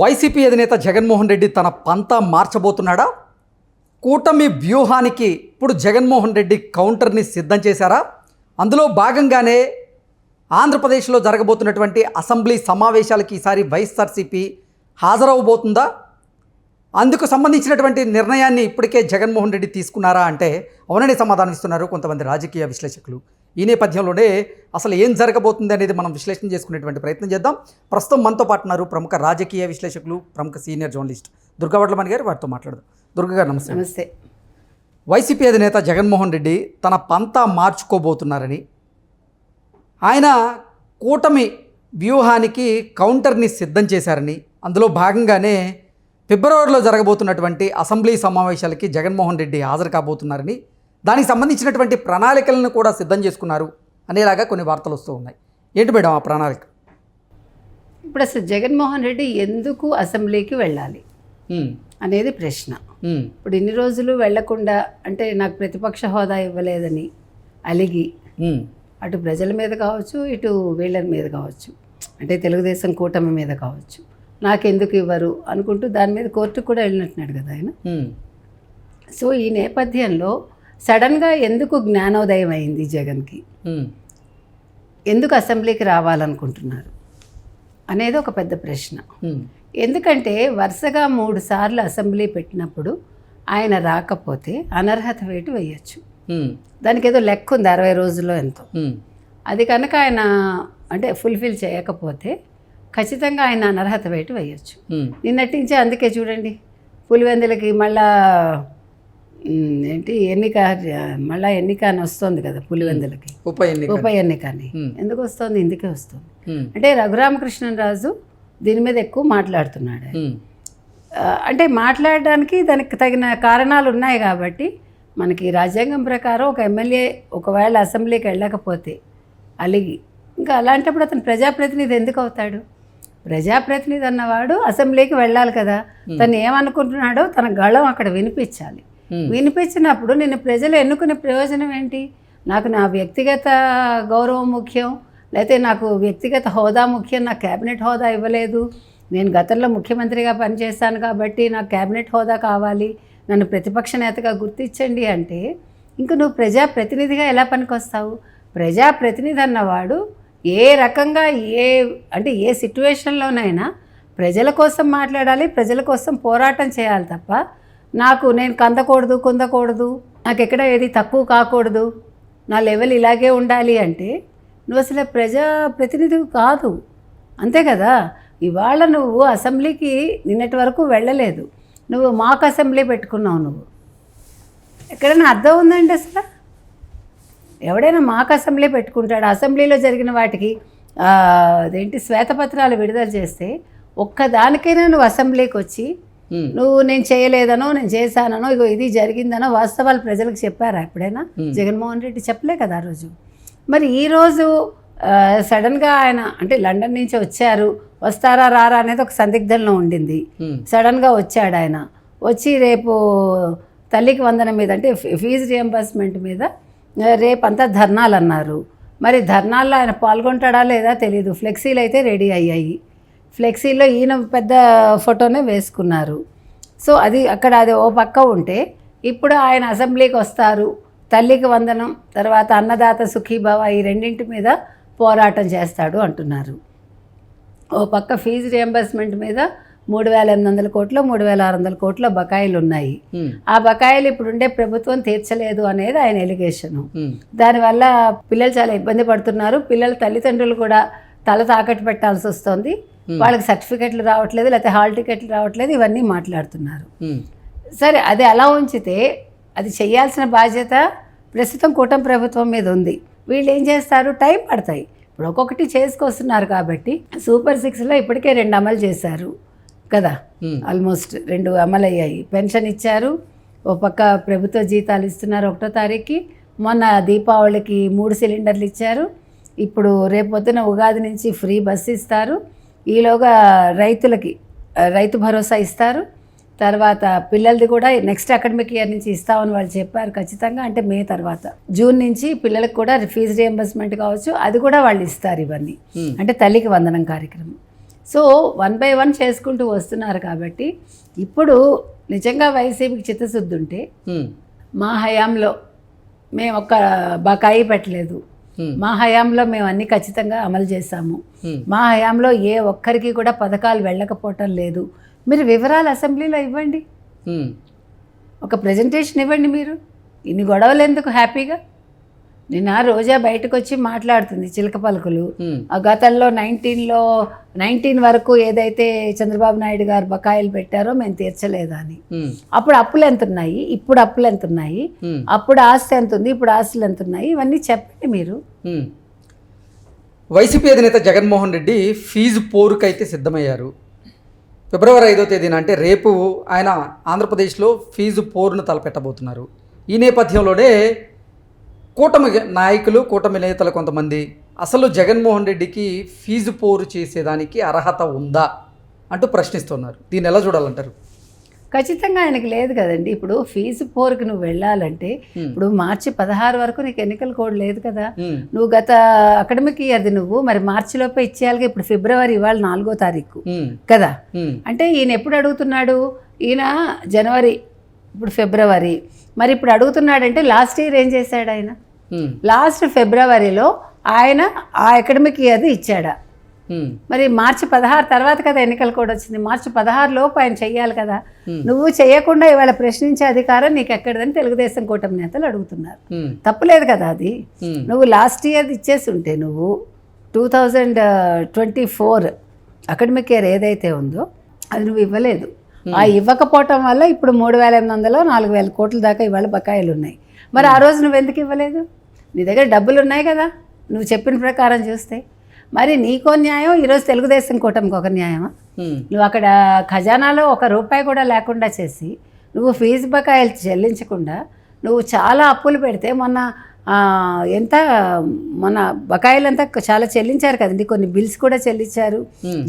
YCP అధినేత జగన్మోహన్ రెడ్డి తన పంతా మార్చబోతున్నాడా? కూటమి వ్యూహానికి ఇప్పుడు జగన్మోహన్ రెడ్డి కౌంటర్ని సిద్ధం చేశారా? అందులో భాగంగానే ఆంధ్రప్రదేశ్లో జరగబోతున్నటువంటి అసెంబ్లీ సమావేశాలకి ఈసారి వైఎస్ఆర్సీపీ హాజరవబోతుందా అందుకు సంబంధించినటువంటి నిర్ణయాన్ని ఇప్పటికే జగన్మోహన్ రెడ్డి తీసుకున్నారా అంటే అవునని సమాధానం ఇస్తున్నారు కొంతమంది రాజకీయ విశ్లేషకులు. ఈ నేపథ్యంలోనే అసలు ఏం జరగబోతుంది అనేది మనం విశ్లేషణ చేసుకునేటువంటి ప్రయత్నం చేద్దాం. ప్రస్తుతం మనతో పాటు ఉన్నారు ప్రముఖ రాజకీయ విశ్లేషకులు ప్రముఖ సీనియర్ జర్నలిస్ట్ దుర్గవడ్లమణి గారు. వారితో మాట్లాడదాం. దుర్గ గారు నమస్తే. నమస్తే. వైసీపీ అధినేత జగన్మోహన్ రెడ్డి తన పంతా మార్చుకోబోతున్నారని ఆయన కూటమి వ్యూహానికి కౌంటర్ని సిద్ధం చేశారని అందులో భాగంగానే ఫిబ్రవరిలో జరగబోతున్నటువంటి అసెంబ్లీ సమావేశాలకి జగన్మోహన్ రెడ్డి హాజరు కాబోతున్నారని దానికి సంబంధించినటువంటి ప్రణాళికలను కూడా సిద్ధం చేసుకున్నారు అనేలాగా కొన్ని వార్తలు వస్తూ ఉన్నాయి. ఏంటి మేడం ఆ ప్రణాళిక? ఇప్పుడు అసలు జగన్మోహన్ రెడ్డి ఎందుకు అసెంబ్లీకి వెళ్ళాలి? అనేది ప్రశ్న. ఇప్పుడు ఇన్ని రోజులు వెళ్ళకుండా అంటే నాకు ప్రతిపక్ష హోదా ఇవ్వలేదని అలిగి అటు ప్రజల మీద కావచ్చు ఇటు వీళ్ళ మీద కావచ్చు అంటే తెలుగుదేశం కూటమి మీద కావచ్చు నాకెందుకు ఇవ్వరు అనుకుంటూ దాని మీద కోర్టుకు కూడా వెళ్ళినట్టున్నాడు కదా ఆయన. సో ఈ నేపథ్యంలో సడన్గా ఎందుకు జ్ఞానోదయం అయింది జగన్కి? ఎందుకు అసెంబ్లీకి రావాలనుకుంటున్నారు? అనేది ఒక పెద్ద ప్రశ్న. ఎందుకంటే వరుసగా మూడు సార్లు అసెంబ్లీ పెట్టినప్పుడు ఆయన రాకపోతే అనర్హత వేటు వేయచ్చు. దానికి ఏదో లెక్క ఉంది అరవై రోజుల్లో ఎంతో. అది కనుక ఆయన అంటే ఫుల్ఫిల్ చేయకపోతే ఖచ్చితంగా ఆయన అనర్హత వేటు వేయచ్చు. ఉమ్, నిన్నటి నుంచి అందుకే చూడండి పులివెందులకి మళ్ళా ఏంటి ఎన్నిక మళ్ళా ఎన్నిక అని వస్తుంది కదా పులివెందులకి. ఉప ఎన్నిక. ఉప ఎన్నిక అని. ఎందుకు వస్తుంది? ఇందుకే వస్తుంది. అంటే రఘురామకృష్ణరాజు దీని మీద ఎక్కువ మాట్లాడుతున్నాడు. అంటే మాట్లాడడానికి దానికి తగిన కారణాలు ఉన్నాయి కాబట్టి మనకి రాజ్యాంగం ప్రకారం ఒక ఎమ్మెల్యే ఒకవేళ అసెంబ్లీకి వెళ్ళకపోతే అలిగి ఇంకా అలాంటప్పుడు అతను ప్రజాప్రతినిధి ఎందుకు అవుతాడు? ప్రజాప్రతినిధి అన్నవాడు అసెంబ్లీకి వెళ్ళాలి కదా. తను ఏమనుకుంటున్నాడో తన గళం అక్కడ వినిపించాలి. Hmm. వినిపించినప్పుడు నేను ప్రజలు ఎన్నుకునే ప్రయోజనం ఏంటి? నాకు నా వ్యక్తిగత గౌరవం ముఖ్యం లేకపోతే నాకు వ్యక్తిగత హోదా ముఖ్యం నాకు క్యాబినెట్ హోదా ఇవ్వలేదు. నేను గతంలో ముఖ్యమంత్రిగా పనిచేస్తాను కాబట్టి నాకు క్యాబినెట్ హోదా కావాలి. నన్ను ప్రతిపక్ష నేతగా గుర్తించండి అంటే ఇంక నువ్వు ప్రజాప్రతినిధిగా ఎలా పనికొస్తావు? ప్రజాప్రతినిధి అన్నవాడు ఏ రకంగా ఏ అంటే ఏ సిట్యువేషన్లోనైనా ప్రజల కోసం మాట్లాడాలి ప్రజల కోసం పోరాటం చేయాలి తప్ప నాకు నేను కందకూడదు కుందకూడదు నాకు ఎక్కడ ఏది తక్కువ కాకూడదు నా లెవెల్ ఇలాగే ఉండాలి అంటే నువ్వు అసలు ప్రజా ప్రతినిధివి కాదు. అంతే కదా? ఇవాళ నువ్వు అసెంబ్లీకి నిన్నటి వరకు వెళ్ళలేదు. నువ్వు మాక్ అసెంబ్లీ పెట్టుకున్నావు నువ్వు. ఎక్కడైనా అర్థం ఉందండి అసలు? ఎవడైనా మాకు అసెంబ్లీ పెట్టుకుంటాడు? అసెంబ్లీలో జరిగిన వాటికి అదేంటి శ్వేతపత్రాలు విడుదల చేస్తే ఒక్కదానికైనా నువ్వు అసెంబ్లీకి వచ్చి నువ్వు నేను చేయలేదనో నేను చేశాననో ఇగో ఇది జరిగిందనో వాస్తవాలు ప్రజలకు చెప్పారా ఎప్పుడైనా? జగన్మోహన్ రెడ్డి చెప్పలే కదా ఆ రోజు. మరి ఈరోజు సడన్గా ఆయన అంటే లండన్ నుంచి వచ్చారు వస్తారా రారా అనేది ఒక సందిగ్ధంలో ఉండింది. ఉమ్, సడన్గా వచ్చాడు ఆయన. వచ్చి రేపు తల్లికి వందనం మీద అంటే ఫీజు రియంబర్స్మెంట్ మీద రేపంతా ధర్నాలు అన్నారు. మరి ధర్నాల్లో ఆయన పాల్గొంటాడా లేదా తెలియదు ఫ్లెక్సీలు అయితే రెడీ అయ్యాయి. ఫ్లెక్సీలో ఈయన పెద్ద ఫోటోనే వేసుకున్నారు. సో అది అక్కడ అది ఓ పక్క ఉంటే ఇప్పుడు ఆయన అసెంబ్లీకి వస్తారు. తల్లికి వందనం తర్వాత అన్నదాత సుఖీభవ ఈ రెండింటి మీద పోరాటం చేస్తాడు అంటున్నారు. ఓ పక్క ఫీజు రియంబర్స్మెంట్ మీద మూడు వేల ఎనిమిది వందల కోట్లు మూడు వేల ఆరు వందల కోట్ల బకాయిలు ఉన్నాయి. ఆ బకాయిలు ఇప్పుడుండే ప్రభుత్వం తీర్చలేదు అనేది ఆయన ఎలిగేషను. దానివల్ల పిల్లలు చాలా ఇబ్బంది పడుతున్నారు. పిల్లల తల్లిదండ్రులు కూడా తల తాకట్టు పెట్టాల్సి వస్తుంది. వాళ్ళకి సర్టిఫికెట్లు రావట్లేదు లేకపోతే హాల్ టికెట్లు రావట్లేదు ఇవన్నీ మాట్లాడుతున్నారు. ఉమ్, సరే అది అలా ఉంచితే అది చేయాల్సిన బాధ్యత ప్రస్తుతం కూటమి ప్రభుత్వం మీద ఉంది. వీళ్ళు ఏం చేస్తారు? టైం పడతాయి. ఇప్పుడు ఒక్కొక్కటి చేసుకొస్తున్నారు కాబట్టి సూపర్ సిక్స్లో ఇప్పటికే రెండు అమలు చేశారు కదా. ఉమ్, ఆల్మోస్ట్ రెండు అమలు అయ్యాయి. పెన్షన్ ఇచ్చారు. ఓ పక్క ప్రభుత్వ జీతాలు ఇస్తున్నారు ఒకటో తారీఖుకి. మొన్న దీపావళికి మూడు సిలిండర్లు ఇచ్చారు. ఇప్పుడు రేపొద్దున ఉగాది నుంచి ఫ్రీ బస్సు ఇస్తారు. ఈలోగా రైతులకి రైతు భరోసా ఇస్తారు. తర్వాత పిల్లలది కూడా నెక్స్ట్ అకాడమిక్ ఇయర్ నుంచి ఇస్తామని వాళ్ళు చెప్పారు ఖచ్చితంగా అంటే మే తర్వాత. జూన్ నుంచి పిల్లలకు కూడా ఫీజు రియంబర్స్మెంట్ కావచ్చు అది కూడా వాళ్ళు ఇస్తారు ఇవన్నీ. Hmm. అంటే తల్లికి వందనం కార్యక్రమం. సో వన్ బై వన్ చేసుకుంటూ వస్తున్నారు కాబట్టి ఇప్పుడు నిజంగా వైసీపీకి చిత్తశుద్ధి ఉంటే ఉమ్, మా హయాంలో మేము ఒక్క బకాయి పెట్టలేదు. మా హయాంలో మేము అన్ని ఖచ్చితంగా అమలు చేశాము. ఉమ్, మా హయాంలో ఏ ఒక్కరికి కూడా పథకాలు వెళ్ళకపోవటం లేదు. మీరు వివరాలు అసెంబ్లీలో ఇవ్వండి. ఉమ్, ఒక ప్రజెంటేషన్ ఇవ్వండి మీరు. ఇన్ని గొడవలు ఎందుకు? హ్యాపీగా నిన్న రోజా బయటకు వచ్చి మాట్లాడుతుంది చిలక పలుకులు. గతంలో నైన్టీన్లో నైన్టీన్ వరకు ఏదైతే చంద్రబాబు నాయుడు గారు బకాయిలు పెట్టారో మేము తీర్చలేదా అని అప్పుడు అప్పులు ఎంత ఉన్నాయి ఇప్పుడు అప్పులు ఎంత ఉన్నాయి అప్పుడు ఆస్తి ఎంత ఉంది ఇప్పుడు ఆస్తులు ఎంత ఉన్నాయి ఇవన్నీ చెప్పండి మీరు. వైసీపీ అధినేత జగన్మోహన్ రెడ్డి ఫీజు పోరుకైతే సిద్ధమయ్యారు. ఫిబ్రవరి ఐదో తేదీన అంటే రేపు ఆయన ఆంధ్రప్రదేశ్లో ఫీజు పోరును తలపెట్టబోతున్నారు. ఈ నేపథ్యంలోనే కూటమి నాయకులు కూటమి నేతలు కొంతమంది అసలు జగన్మోహన్ రెడ్డికి ఫీజు పోరు చేసేదానికి అర్హత ఉందా అంటూ ప్రశ్నిస్తున్నారు. దీన్ని ఎలా చూడాలంటారు? ఖచ్చితంగా ఆయనకి లేదు కదండి. ఇప్పుడు ఫీజు పోరుకు నువ్వు వెళ్ళాలంటే. ఇప్పుడు మార్చి పదహారు వరకు నీకు ఎన్నికల కోడ్ లేదు కదా. నువ్వు గత అకాడమిక్ ఇయర్ది నువ్వు మరి మార్చిలోపే ఇచ్చేయాలిగా ఇప్పుడు ఫిబ్రవరి ఇవాళ నాలుగో తారీఖు కదా. అంటే ఈయన ఎప్పుడు అడుగుతున్నాడు? ఈయన జనవరి ఇప్పుడు ఫిబ్రవరి. మరి ఇప్పుడు అడుగుతున్నాడంటే లాస్ట్ ఇయర్ ఏం చేశాడు ఆయన? లాస్ట్ ఫిబ్రవరిలో ఆయన ఆ అకాడమిక్ ఇయర్ది ఇచ్చాడా. ఉమ్, మరి మార్చి పదహారు తర్వాత కదా ఎన్నికల కోడ్ వచ్చింది. మార్చి పదహారు లోపు ఆయన చెయ్యాలి కదా. Hmm. నువ్వు చేయకుండా ఇవాళ ప్రశ్నించే అధికారం నీకు ఎక్కడదని తెలుగుదేశం కూటమి నేతలు అడుగుతున్నారు. తప్పులేదు కదా అది. నువ్వు లాస్ట్ ఇయర్ ఇచ్చేసి ఉంటే నువ్వు two thousand twenty four academic year ఏదైతే ఉందో అది నువ్వు ఇవ్వలేదు. ఆ ఇవ్వకపోవటం వల్ల ఇప్పుడు మూడు వేల ఎనిమిది వందలు నాలుగు వేల కోట్ల దాకా ఇవాళ బకాయిలు ఉన్నాయి మరి ఆ రోజు నువ్వు ఎందుకు ఇవ్వలేదు? నీ దగ్గర డబ్బులు ఉన్నాయి కదా నువ్వు చెప్పిన ప్రకారం చూస్తే. మరి నీకో న్యాయం ఈరోజు తెలుగుదేశం కూటమికి ఒక న్యాయమా? నువ్వు అక్కడ ఖజానాలో ఒక రూపాయి కూడా లేకుండా చేసి నువ్వు ఫీజు బకాయిలు చెల్లించకుండా నువ్వు చాలా అప్పులు పెడితే మొన్న ఎంత మన బకాయిలంతా చాలా చెల్లించారు కదండి కొన్ని బిల్స్ కూడా చెల్లించారు.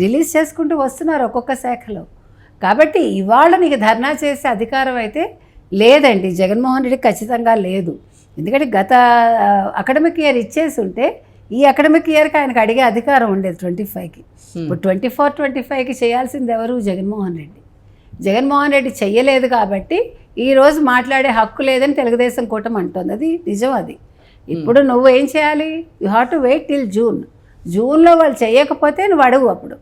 రిలీజ్ చేసుకుంటూ వస్తున్నారు ఒక్కొక్క శాఖలో. కాబట్టి ఇవాళ నీకు ధర్నా చేసే అధికారం అయితే లేదండి. జగన్మోహన్ రెడ్డి ఖచ్చితంగా లేదు. ఎందుకంటే గత అకాడమిక్ ఇయర్ ఇచ్చేసి ఉంటే ఈ అకాడమిక్ ఇయర్కి ఆయనకు అడిగే అధికారం ఉండేది ట్వంటీ ఫైవ్కి. ఇప్పుడు ట్వంటీ ఫోర్ ట్వంటీ ఫైవ్కి చేయాల్సింది ఎవరు? జగన్మోహన్ రెడ్డి. జగన్మోహన్ రెడ్డి చెయ్యలేదు కాబట్టి ఈ రోజు మాట్లాడే హక్కు లేదని తెలుగుదేశం కూటమి అంటుంది. అది నిజం అది. ఇప్పుడు నువ్వు ఏం చేయాలి? You have to wait till June. జూన్లో వాళ్ళు చేయకపోతే నువ్వు అడుగు అప్పుడు.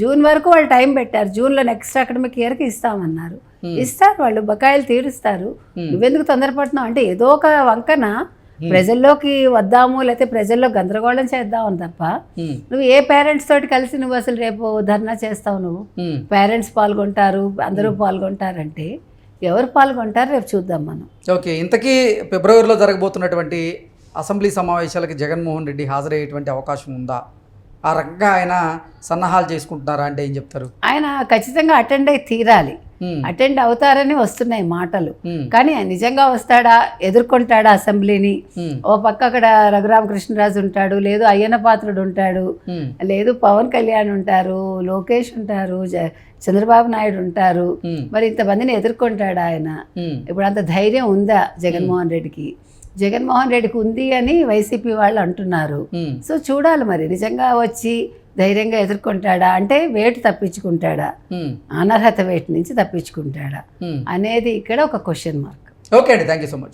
జూన్ వరకు వాళ్ళు టైం పెట్టారు. జూన్లో నెక్స్ట్ అకాడమిక్ ఇయర్కి ఇస్తామన్నారు. ఇస్తారు వాళ్ళు బకాయిలు తీరుస్తారు. నువ్వెందుకు తొందరపడుతున్నావు? అంటే ఏదో ఒక వంకన ప్రజల్లోకి వద్దాము లేకపోతే ప్రజల్లో గందరగోళం చేద్దామని తప్ప నువ్వు ఏ పేరెంట్స్ తోటి కలిసి నువ్వు అసలు రేపు ధర్నా చేస్తావు నువ్వు. పేరెంట్స్ పాల్గొంటారు అందరూ పాల్గొంటారంటే ఎవరు పాల్గొంటారు? రేపు చూద్దాం మనం. ఓకే ఇంతకీ ఫిబ్రవరిలో జరగబోతున్నటువంటి అసెంబ్లీ సమావేశాలకి జగన్మోహన్ రెడ్డి హాజరయ్యేటువంటి అవకాశం ఉందా? ఆ రకంగా ఆయన సన్నాహాలు చేసుకుంటున్నారా అంటే ఏం చెప్తారు? ఆయన ఖచ్చితంగా అటెండ్ అయి తీరాలి. అటెండ్ అవుతారని వస్తున్నాయి మాటలు. ఉమ్, కానీ ఆయన నిజంగా వస్తాడా? ఎదుర్కొంటాడా అసెంబ్లీని? ఉమ్, ఓ పక్క అక్కడ రఘురామకృష్ణరాజు ఉంటాడు లేదు అయ్యన్న పాత్రుడు ఉంటాడు లేదు పవన్ కళ్యాణ్ ఉంటారు లోకేష్ ఉంటారు చంద్రబాబు నాయుడు ఉంటారు. మరి ఇంతమందిని ఎదుర్కొంటాడు ఆయన? ఇప్పుడు అంత ధైర్యం ఉందా జగన్మోహన్ రెడ్డికి? జగన్మోహన్ రెడ్డికి ఉంది అని వైసీపీ వాళ్ళు అంటున్నారు. సో చూడాలి మరి. నిజంగా వచ్చి ధైర్యంగా ఎదుర్కొంటాడా? అంటే వేటు తప్పించుకుంటాడా? అనర్హత వేటు నుంచి తప్పించుకుంటాడా. అనేది ఇక్కడ ఒక క్వశ్చన్ మార్క్ ఓకే అండి. Thank you so much